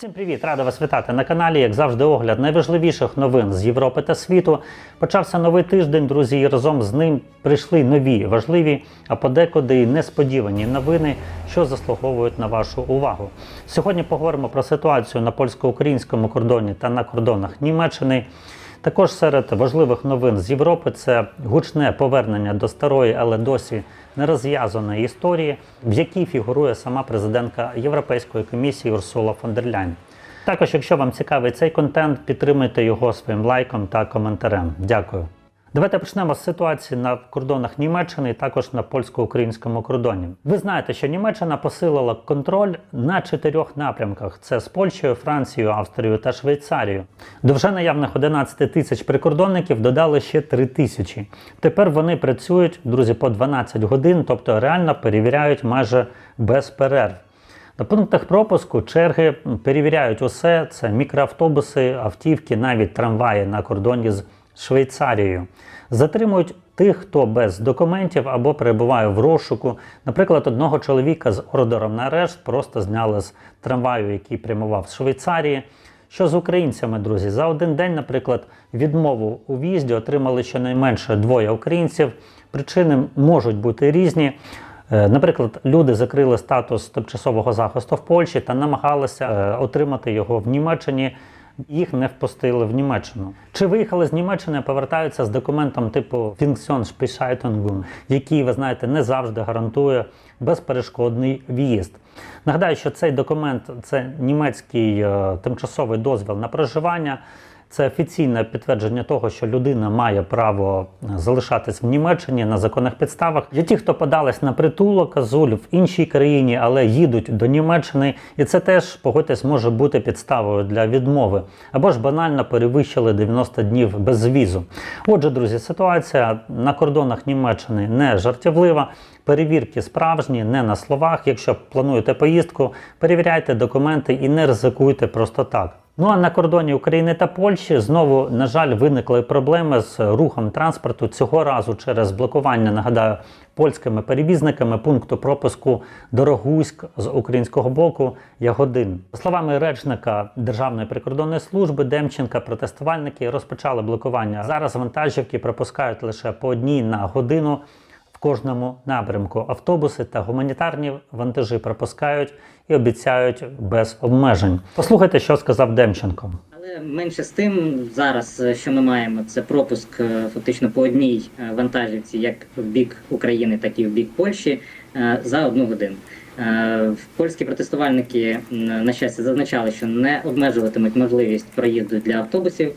Всім привіт! Рада вас вітати на каналі. Як завжди, огляд найважливіших новин з Європи та світу. Почався новий тиждень, друзі, і разом з ним прийшли нові важливі, а подекуди й несподівані новини, що заслуговують на вашу увагу. Сьогодні поговоримо про ситуацію на польсько-українському кордоні та на кордонах Німеччини. Також серед важливих новин з Європи це гучне повернення до старої, але досі нерозв'язаної історії, в якій фігурує сама президентка Європейської комісії Урсула фон дер Ляйн. Також, якщо вам цікавий цей контент, підтримайте його своїм лайком та коментарем. Дякую. Давайте почнемо з ситуації на кордонах Німеччини і також на польсько-українському кордоні. Ви знаєте, що Німеччина посилила контроль на чотирьох напрямках: це з Польщею, Францією, Австрією та Швейцарією. До вже наявних 11 тисяч прикордонників додали ще 3 тисячі. Тепер вони працюють, друзі, по 12 годин, тобто реально перевіряють майже без перерв. На пунктах пропуску черги перевіряють усе: це мікроавтобуси, автівки, навіть трамваї на кордоні з Швейцарією. Затримують тих, хто без документів або перебуває в розшуку. Наприклад, одного чоловіка з ордером на арешт просто зняли з трамваю, який прямував з Швейцарії. Що з українцями, друзі? За один день, наприклад, відмову у в'їзді отримали щонайменше двоє українців. Причини можуть бути різні. Е, Наприклад, люди закрили статус тимчасового захисту в Польщі та намагалися е, отримати його в Німеччині. Їх не впустили в Німеччину. Чи виїхали з Німеччини, повертаються з документом типу Фінксьонспішайтонгун, який, ви знаєте, не завжди гарантує безперешкодний в'їзд. Нагадаю, що цей документ це німецький е, тимчасовий дозвіл на проживання. Це офіційне підтвердження того, що людина має право залишатись в Німеччині на законних підставах. Є ті, хто подались на притулок Азуль в іншій країні, але їдуть до Німеччини, і це теж погодьтесь може бути підставою для відмови або ж банально перевищили 90 днів без візу. Отже, друзі, ситуація на кордонах Німеччини не жартівлива. Перевірки справжні, не на словах. Якщо плануєте поїздку, перевіряйте документи і не ризикуйте просто так. Ну а на кордоні України та Польщі знову, на жаль, виникли проблеми з рухом транспорту цього разу через блокування, нагадаю, польськими перевізниками пункту пропуску Дорогуськ з українського боку Ягодин. За словами речника Державної прикордонної служби Демченка, протестувальники розпочали блокування. Зараз вантажівки пропускають лише по одній на годину. Кожному напрямку автобуси та гуманітарні вантажі пропускають і обіцяють без обмежень. Послухайте, що сказав Демченко. Але менше з тим, зараз е, що ми маємо, це пропуск е, фактично по одній е, вантажівці, як в бік України, так і в бік Польщі, за одну годину. Польські протестувальники, на щастя, зазначали, що не обмежуватимуть можливість проїзду для автобусів,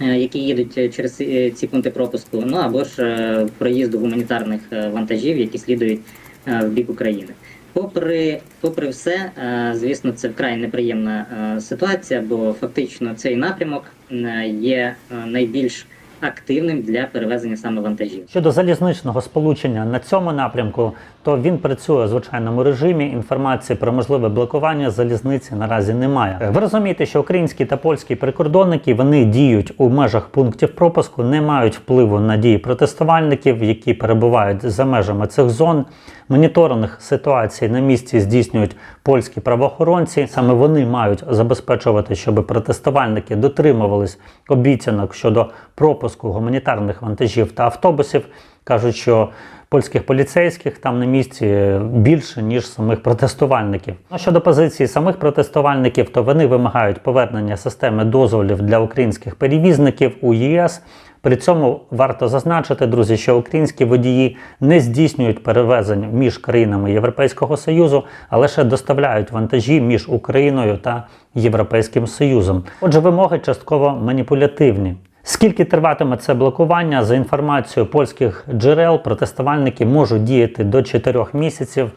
які їдуть е, через е, ці пункти пропуску, ну або ж е, проїзду гуманітарних е, вантажів, які слідують е, в бік України. Попри, попри все, е, звісно, це вкрай неприємна е, ситуація, бо фактично цей напрямок е, є е, найбільш активним для перевезення саме вантажів. Щодо залізничного сполучення на цьому напрямку, то він працює у звичайному режимі. Інформації про можливе блокування залізниці наразі немає. Ви розумієте, що українські та польські прикордонники вони діють у межах пунктів пропуску, не мають впливу на дії протестувальників, які перебувають за межами цих зон. Моніторинг ситуації на місці здійснюють польські правоохоронці. Саме вони мають забезпечувати, щоб протестувальники дотримувались обіцянок щодо пропуску гуманітарних вантажів та автобусів. Кажуть, що польських поліцейських там на місці більше ніж самих протестувальників. Ну щодо позиції самих протестувальників, то вони вимагають повернення системи дозволів для українських перевізників у ЄС. При цьому варто зазначити, друзі, що українські водії не здійснюють перевезень між країнами Європейського Союзу, а лише доставляють вантажі між Україною та Європейським Союзом. Отже, вимоги частково маніпулятивні. Скільки триватиме це блокування, за інформацією польських джерел, протестувальники можуть діяти до 4 місяців.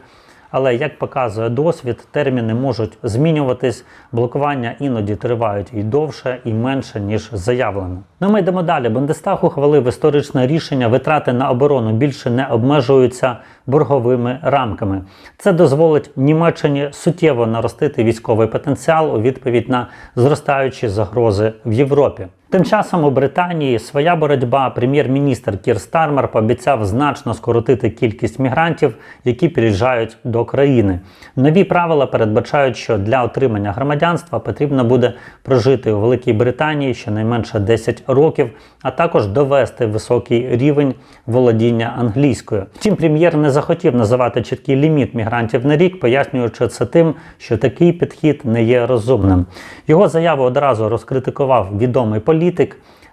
Але як показує досвід, терміни можуть змінюватись. Блокування іноді тривають і довше, і менше ніж заявлено. Ну ми йдемо далі. Бундестаг ухвалив історичне рішення. Витрати на оборону більше не обмежуються борговими рамками. Це дозволить Німеччині суттєво наростити військовий потенціал у відповідь на зростаючі загрози в Європі. Тим часом у Британії своя боротьба. Прем'єр-міністр Кір Стармер пообіцяв значно скоротити кількість мігрантів, які приїжджають до країни. Нові правила передбачають, що для отримання громадянства потрібно буде прожити у Великій Британії щонайменше 10 років, а також довести високий рівень володіння англійською. Втім, прем'єр не захотів називати чіткий ліміт мігрантів на рік, пояснюючи це тим, що такий підхід не є розумним. Його заяву одразу розкритикував відомий політик.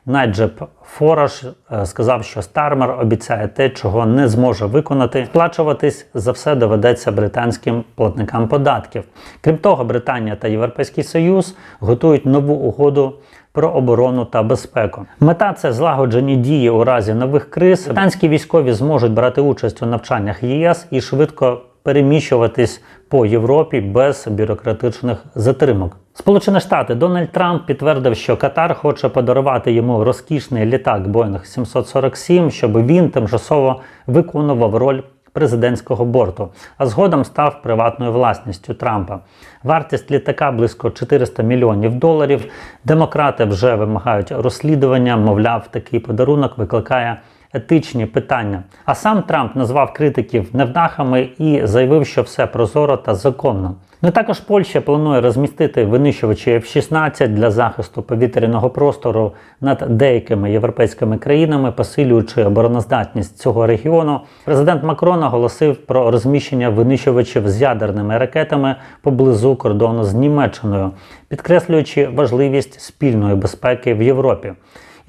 Найджеп Фораш е, сказав, що Стармер обіцяє те, чого не зможе виконати. Сплачуватись за все доведеться британським платникам податків. Крім того, Британія та Європейський Союз готують нову угоду. Про оборону та безпеку мета це злагоджені дії у разі нових криз. Британські військові зможуть брати участь у навчаннях ЄС і швидко переміщуватись по Європі без бюрократичних затримок. Сполучені Штати Дональд Трамп підтвердив, що Катар хоче подарувати йому розкішний літак Boeing 747, щоб він тимчасово виконував роль президентського борту, а згодом став приватною власністю Трампа. Вартість літака близько 400 мільйонів доларів. Демократи вже вимагають розслідування. Мовляв, такий подарунок викликає етичні питання. А сам Трамп назвав критиків невдахами і заявив, що все прозоро та законно. Ну також Польща планує розмістити винищувачі F-16 для захисту повітряного простору над деякими європейськими країнами, посилюючи обороноздатність цього регіону. Президент Макрон оголосив про розміщення винищувачів з ядерними ракетами поблизу кордону з Німеччиною, підкреслюючи важливість спільної безпеки в Європі.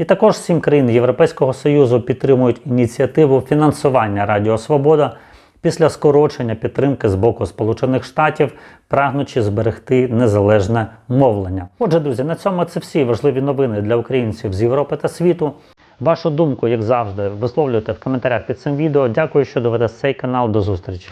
І також сім країн Європейського Союзу підтримують ініціативу фінансування Радіо Свобода після скорочення підтримки з боку Сполучених Штатів, прагнучи зберегти незалежне мовлення. Отже, друзі, на цьому це всі важливі новини для українців з Європи та світу. Вашу думку, як завжди, висловлюйте в коментарях під цим відео. Дякую, що доведете цей канал. До зустрічі.